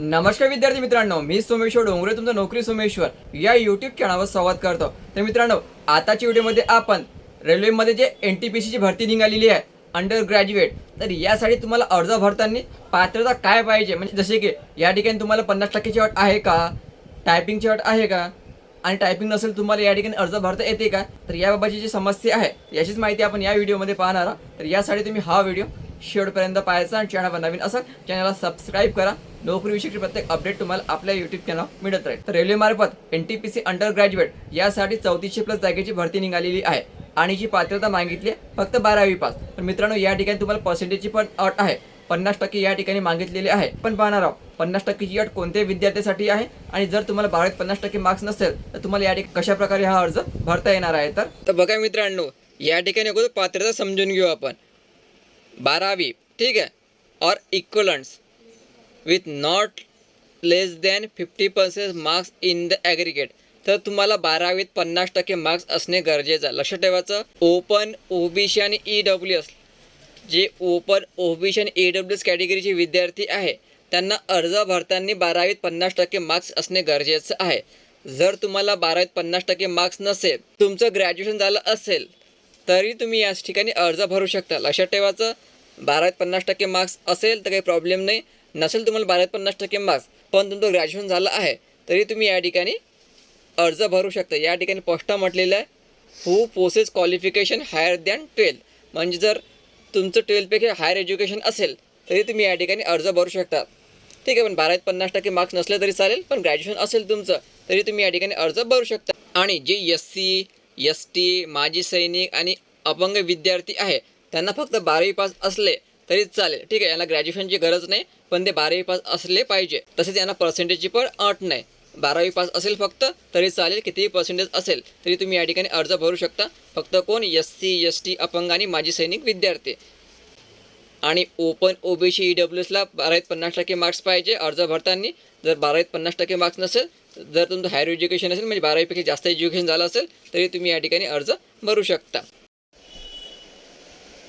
नमस्कार विद्यार्थी मित्रांनो मी सोमेश्वर डोंगरे तुमचं नोकरी सोमेश्वर. या युट्यूब चॅनलवर संवाद करतो. तर मित्रांनो आताच्या व्हिडिओमध्ये आपण रेल्वेमध्ये जे एन टी पी सीची भरती निघालेली आहे अंडर ग्रॅज्युएट तर यासाठी तुम्हाला अर्ज भरताना पात्रता काय पाहिजे? म्हणजे जसे की या ठिकाणी तुम्हाला पन्नास टक्क्याची अट आहे का? टायपिंगची अट आहे का? आणि टायपिंग नसेल तुम्हाला या ठिकाणी अर्ज भरता येते का? तर याबाबतची जी समस्या आहे याचीच माहिती आपण या व्हिडिओमध्ये पाहणार आहोत. तर यासाठी तुम्ही हा व्हिडिओ शेवटपर्यंत पाहायचा आणि चॅनलवर नवीन असाल चॅनलला सबस्क्राईब करा. नोकरीविषयी प्रत्येक अपडेट तुम्हाला आपल्या युट्यूब चॅनल मिळत राहील. तर रेल्वेमार्फत N T P C undergraduate यासाठी चौतीसशे प्लस जागेची भरती निघालेली आहे. आणि जी पात्रता मागितली आहे फक्त बारावी पास. तर मित्रांनो या ठिकाणी तुम्हाला पर्सेंटेजची पण अट आहे. पन्नास टक्के या ठिकाणी मागितलेली आहे. पण पाहणार आहोत पन्नास टक्केची अट कोणत्याही विद्यार्थ्यासाठी आहे? आणि जर तुम्हाला बारावीत पन्नास टक्के मार्क्स नसेल तर तुम्हाला या ठिकाणी कशा प्रकारे हा अर्ज भरता येणार आहे? तर तर बघा मित्रांनो या ठिकाणी अगोदर पात्रता समजून घेऊ आपण. बारावी ठीक आहे? Or equivalents with not less than fifty percent marks in the aggregate तर तुम्हाला बारावीत पन्नास टक्के मार्क्स असणे गरजेचं आहे. लक्षात ठेवायचं ओपन ओबीसी आणि ई डब्ल्यू एस जे ओपन ओबीसी आणि ई डब्ल्यू एस कॅटेगरीचे विद्यार्थी आहे त्यांना अर्ज भरताना बारावीत पन्नास टक्के मार्क्स असणे गरजेचं आहे. जर तुम्हाला बारावीत पन्नास टक्के मार्क्स नसेल तुमचं ग्रॅज्युएशन झालं असेल तरी तुम्ही याच ठिकाणी अर्ज भरू शकता. लक्षात ठेवायचं बारावीत पन्नास टक्के मार्क्स असेल तर काही प्रॉब्लेम नाही. नसेल तुम्हाला बारावीत पन्नास टक्के मार्क्स पण तुमचं ग्रॅज्युएशन झालं आहे तरी तुम्ही या ठिकाणी अर्ज भरू शकता. या ठिकाणी स्पष्ट म्हटलेलं आहे who possess qualification higher than twelfth म्हणजे जर तुमचं ट्वेल्थपेक्षा हायर एज्युकेशन असेल तरी तुम्ही या ठिकाणी अर्ज भरू शकता. ठीक आहे पण बारावीत पन्नास टक्के मार्क्स नसले तरी चालेल पण ग्रॅज्युएशन असेल तुमचं तरी तुम्ही या ठिकाणी अर्ज भरू शकता. आणि जे एस सी एस टी माजी सैनिक आणि अपंग विद्यार्थी आहे. त्यांना फक्त बारावी पास असले तरी चालेल. ठीक आहे यांना ग्रॅज्युएशनची गरज नाही पण ते बारावी पास असले पाहिजे. तसेच यांना पर्सेंटेजची पण अट नाही. बारावी पास असेल फक्त तरी चालेल. कितीही पर्सेंटेज असेल तरी तुम्ही या ठिकाणी अर्ज भरू शकता. फक्त कोण? एस सी एस टी अपंग आणि माजी सैनिक विद्यार्थी. आणि ओपन ओबीसी ई डब्ल्यू एसला बारावीत पन्नास टक्के मार्क्स पाहिजे अर्ज भरताना. जर बारावीत पन्नास टक्के मार्क्स नसेल जर तुमचं हायर एज्युकेशन असेल म्हणजे बारावीपेक्षा जास्त एज्युकेशन झालं असेल तरी तुम्ही या ठिकाणी अर्ज भरू शकता.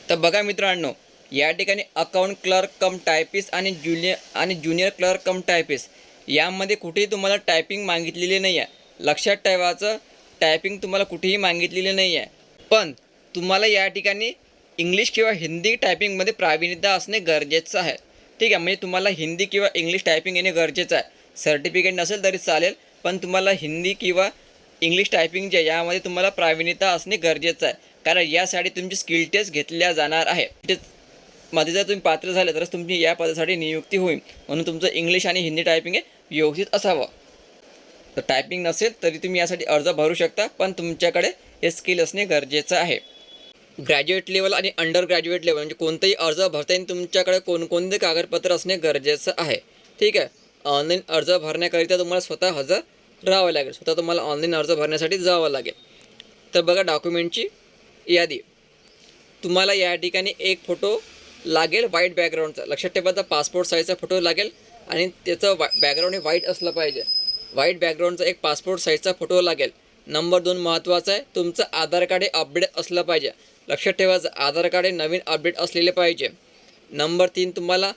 तर बघा मित्रांनो या ठिकाणी अकाउंट क्लर्क कम टायपिस्ट आणि ज्युनियर आणि ज्युनियर क्लर्क कम टायपिस्ट यामध्ये कुठेही तुम्हाला टायपिंग मागितलेली नाही आहे लक्षात ठेवायचं टायपिंग तुम्हाला कुठेही मागितलेली नाही आहे पण तुम्हाला या ठिकाणी इंग्लिश किंवा हिंदी टायपिंगमध्ये प्रावीण्यता असणे गरजेचं आहे. ठीक आहे म्हणजे तुम्हाला हिंदी किंवा इंग्लिश टायपिंग येणे गरजेचं आहे. सर्टिफिकेट नसेल तरी चालेल पण तुम्हाला हिंदी किंवा इंग्लिश टायपिंग जे यामध्ये तुम्हाला प्रावीण्यता असणे गरजेचं आहे. कारण यासाठी तुमची स्किल टेस्ट घेतल्या जाणार आहे. मध्ये जर तुम्ही पात्र झाले तरच तुमची या पदासाठी नियुक्ती होईल. म्हणून तुमचं इंग्लिश आणि हिंदी टायपिंग हे व्यवस्थित असावं. तर टायपिंग नसेल तरी तुम्ही यासाठी अर्ज भरू शकता पण तुमच्याकडे हे स्किल असणे गरजेचं आहे. ग्रॅज्युएट लेवल आणि अंडर ग्रॅज्युएट लेवल म्हणजे कोणताही अर्ज भरता येईल तुमच्याकडे कोणकोणते कागदपत्र असणे गरजेचं आहे. ठीक आहे? ऑनलाईन अर्ज भरण्याकरिता तुम्हाला स्वतः हजर राहावं लागेल. स्वतः तुम्हाला ऑनलाईन अर्ज भरण्यासाठी जावं लागेल. तर बघा डॉक्युमेंटची यादी. तुम्हाला या ठिकाणी एक फोटो लागेल व्हाईट बॅकग्राऊंडचा. लक्षात ठेवायचा पासपोर्ट साईजचा फोटो लागेल आणि त्याचं वा बॅकग्राऊंड हे व्हाईट असलं पाहिजे. व्हाईट बॅकग्राऊंडचा एक पासपोर्ट साईजचा फोटो लागेल. नंबर दोन महत्त्वाचा आहे तुमचं आधार कार्ड हे अपडेट असलं पाहिजे. लक्षात ठेवायचं आधार कार्ड हे नवीन अपडेट असलेले पाहिजे. नंबर तीन तुम्हाला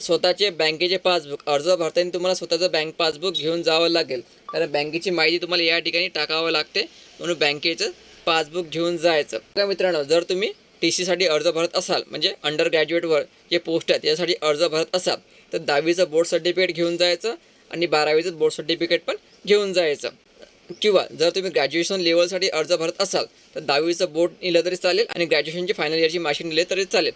स्वतःचे बँकेचे पासबुक अर्ज भरताना तुम्हाला स्वतःचं बँक पासबुक घेऊन जावं लागेल. कारण बँकेची माहिती तुम्हाला या ठिकाणी टाकावं लागते म्हणून बँकेचं पासबुक घेऊन जायचं. का मित्रांनो जर तुम्ही टी सीसाठी अर्ज भरत असाल म्हणजे अंडर ग्रॅज्युएटवर जे पोस्ट आहेत यासाठी अर्ज भरत असाल तर दहावीचं बोर्ड सर्टिफिकेट घेऊन जायचं आणि बारावीचं बोर्ड सर्टिफिकेट पण घेऊन जायचं. किंवा जर तुम्ही ग्रॅज्युएशन लेवलसाठी अर्ज भरत असाल तर दहावीचं बोर्ड नेलं तरी चालेल आणि ग्रॅज्युएशनची फायनल इयरची मार्कशीट नेले तरी चालेल.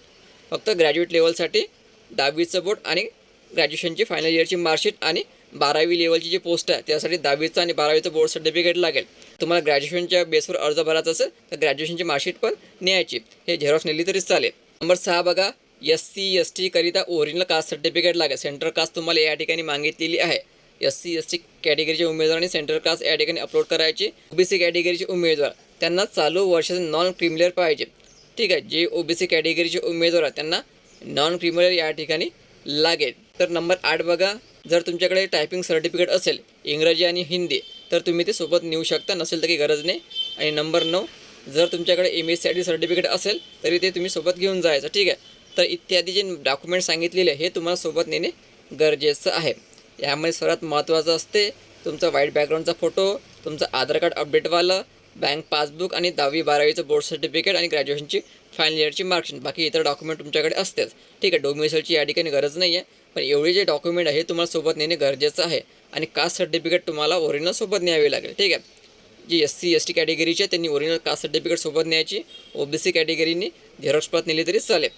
फक्त ग्रॅज्युएट लेवलसाठी दहावीचं बोर्ड आणि ग्रॅज्युएशनची फायनल इयरची मार्कशीट आणि बारावी लेवलची जी पोस्ट आहे त्यासाठी दहावीचं आणि बारावीचं बोर्ड सर्टिफिकेट लागेल. तुम्हाला ग्रॅज्युएशनच्या बेसवर अर्ज भरायचा असेल तर ग्रॅज्युएशनची मार्कशीट पण न्यायची. हे झेरॉक्स नेली तरी चालेल. नंबर सहा बघा एस सी एस टीकरिता ओरिजिनल कास्ट सर्टिफिकेट लागेल. सेंट्रल कास्ट तुम्हाला या ठिकाणी मागितलेली आहे. एस सी एस टी कॅटेगरीचे उमेदवार आणि सेंट्रल कास्ट या ठिकाणी अपलोड करायचे. ओबीसी कॅटेगरीचे उमेदवार. त्यांना चालू वर्षाचे नॉन क्रिमिलियर पाहिजे. ठीक आहे जे ओबीसी कॅटेगरीचे उमेदवार आहेत त्यांना नॉन क्रिमिनल या ठिकाणी लागेल. तर नंबर आठ बघा जर तुमच्याकडे टायपिंग सर्टिफिकेट असेल इंग्रजी आणि हिंदी तर तुम्ही ते सोबत नेऊ शकता नसेल तर काही गरज नाही. आणि नंबर नऊ जर तुमच्याकडे M S C I T certificate असेल तरी ते तुम्ही सोबत घेऊन जायचं ठीक आहे? तर इत्यादी जे डॉक्युमेंट सांगितलेले हे तुम्हाला सोबत नेणे गरजेचं आहे. यामध्ये सर्वात महत्त्वाचं असते तुमचा व्हाईट बॅकग्राऊंडचा फोटो तुमचं आधार कार्ड अपडेटवालं बँक पासबुक आणि दहावी बारावीचं बोर्ड सर्टिफिकेट आणि ग्रॅज्युएशनची फायनल इयरची मार्कशीट. बाकी इतर डॉक्युमेंट तुमच्याकडे असतेच ठीक आहे डोमिसाईलची या ठिकाणी गरज नाही आहे पण एवढे जे डॉक्युमेंट आहे तुम्हाला सोबत नेणे गरजेचं आहे. आणि कास्ट सर्टिफिकेट तुम्हाला ओरिजिनल सोबत न्यावे लागेल. ठीक आहे. जी एस सी एस टी कॅटेगरीचे आहे, त्यांनी ओरिजिनल कास्ट सर्टिफिकेट सोबत न्यायची. ओ बी सी कॅटेगरीने झेरॉक्स प्रत नेली तरी चालेल.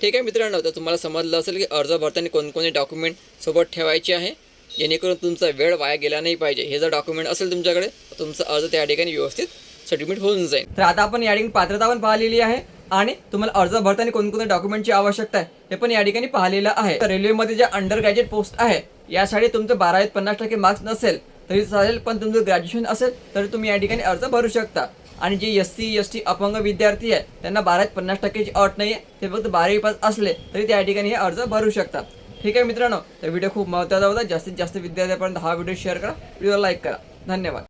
ठीक आहे मित्रांनो तर तुम्हाला समजलं असेल की अर्ज भरताना कोणकोणते डॉक्युमेंट सोबत ठेवायचे आहे. जेणेकरून तुमचा वेळ वाया गेला नाही पाहिजे. हे जर डॉक्युमेंट असेल तुमच्याकडे तुमचा अर्ज त्या ठिकाणी व्यवस्थित सबमिट होऊन जाईल. तर आता आपण या ठिकाणी पात्रता पण पाहिलेली आहे आणि तुम्हाला अर्ज भरताना कोणकोणत्या डॉक्युमेंटची आवश्यकता आहे हे पण या ठिकाणी पाहिलेलं आहे. तर रेल्वेमध्ये ज्या अंडर ग्रॅज्युएट पोस्ट आहे यासाठी तुमचं बारावीत पन्नास टक्के मार्क्स नसेल तरी चालेल पण तुमचं ग्रॅज्युएशन असेल तर तुम्ही या ठिकाणी अर्ज भरू शकता. आणि जे एस सी एस टी अपंग विद्यार्थी आहे त्यांना बारावीत पन्नास टक्केची अट नाही आहे ते फक्त बारावी पास असले तरी त्या ठिकाणी हे अर्ज भरू शकतात ठीक आहे मित्रांनो तर व्हिडिओ खूप महत्त्वाचा होता. जास्तीत जास्त विद्यार्थ्यांपर्यंत हा व्हिडिओ शेअर करा. व्हिडिओ लाईक करा. धन्यवाद.